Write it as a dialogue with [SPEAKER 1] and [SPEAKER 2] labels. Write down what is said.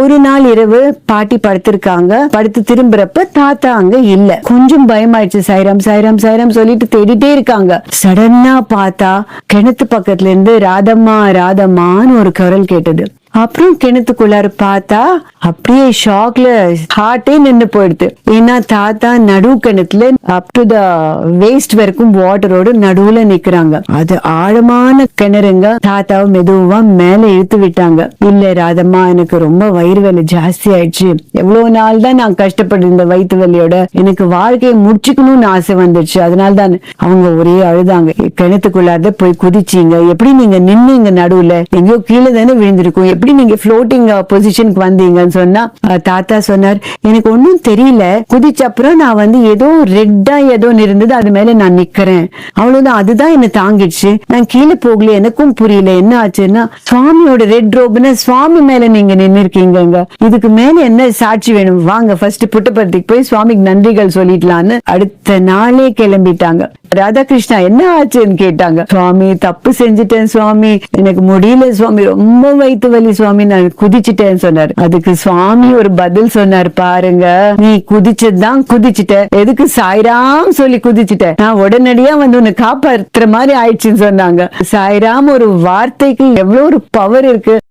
[SPEAKER 1] ஒரு நாள் இரவு பாட்டி படுத்திருக்காங்க. படுத்து திரும்புறப்ப தாத்தா அங்க இல்ல. கொஞ்சம் பயமாயிடுச்சு. சைராம் சைரம் சைரம் சொல்லிட்டு தேடிட்டே இருக்காங்க. சடனா பார்த்தா கிணத்து பக்கத்துல இருந்து ராதம்மா ராதம்மான்னு ஒரு குரல் கேட்டது. அப்புறம் கிணத்துக்குள்ளார பார்த்தா அப்படியே ஷாக்ல ஹார்ட்டே நின்னு போயிடுது. ஏன்னா தாத்தா நடு கிணத்துல அப் டு த வேஸ்ட் வரைக்கும் வாட்டரோட நடுவுல நிக்கிறாங்க. அது ஆழமான கிணறுங்க. தாத்தாவை மெதுவா மேல இழுத்து விட்டாங்க. இல்ல ராதம்மா எனக்கு ரொம்ப வயிறு வலி ஜாஸ்தி ஆயிடுச்சு. எவ்வளவு நாள் தான் நான் கஷ்டப்பட்டு இந்த வயிற்று வலியோட எனக்கு வாழ்க்கையை முடிச்சுக்கணும்னு ஆசை வந்துடுச்சு. அதனால தான் அவங்க ஒரே அழுதாங்க. கிணத்துக்குள்ளார போய் குதிச்சீங்க. எப்படி நீங்க நின்னீங்க நடுவுல? எங்கேயோ கீழே தானே விழுந்திருக்கும். எப்படி நீங்க ஃப்ளோட்டிங் பொசிஷனுக்கு uh, வந்தீங்கன்னு சொன்னா தாத்தா சொன்னார் எனக்கு ஒன்னும் தெரியல. குதிச்ச அப்புறம் நான் வந்து ஏதோ ரெட்டா ஏதோ இருந்தது அது மேல நான் நிக்கிறேன். அவ்வளவுதான். அதுதான் என்ன தாங்கிடுச்சு. நான் கீழே போகல. எனக்கும் புரியல. என்ன ஆச்சுன்னா சுவாமியோட ரெட் ரோப்னு சுவாமி மேல நீங்க நின்னு இருக்கீங்க இதுக்கு மேல என்ன சாட்சி வேணும்? வாங்க ஃபர்ஸ்ட் புட்டபர்த்திக்கு போய் சுவாமிக்கு நன்றிகள் சொல்லிடலான்னு அடுத்த நாளே கிளம்பிட்டாங்க. ராதாகிருஷ்ணா என்ன ஆச்சுன்னு கேட்டாங்க. சுவாமி தப்பு செஞ்சுட்டேன் சுவாமி. எனக்கு முடியல சுவாமி. ரொம்ப வயித்து வலி சுவாமி. நான் குதிச்சுட்டேன்னு சொன்னார். அதுக்கு சுவாமி ஒரு பதில் சொன்னார். பாருங்க நீ குதிச்சதுதான் குதிச்சுட்ட. எதுக்கு சாய்ராம் சொல்லி குதிச்சுட்ட? நான் உடனடியா வந்து உன்னை காப்பாத்துற மாதிரி ஆயிடுச்சுன்னு சொன்னாங்க. சாய்ராம் ஒரு வார்த்தைக்கு எவ்வளவு ஒரு பவர் இருக்கு.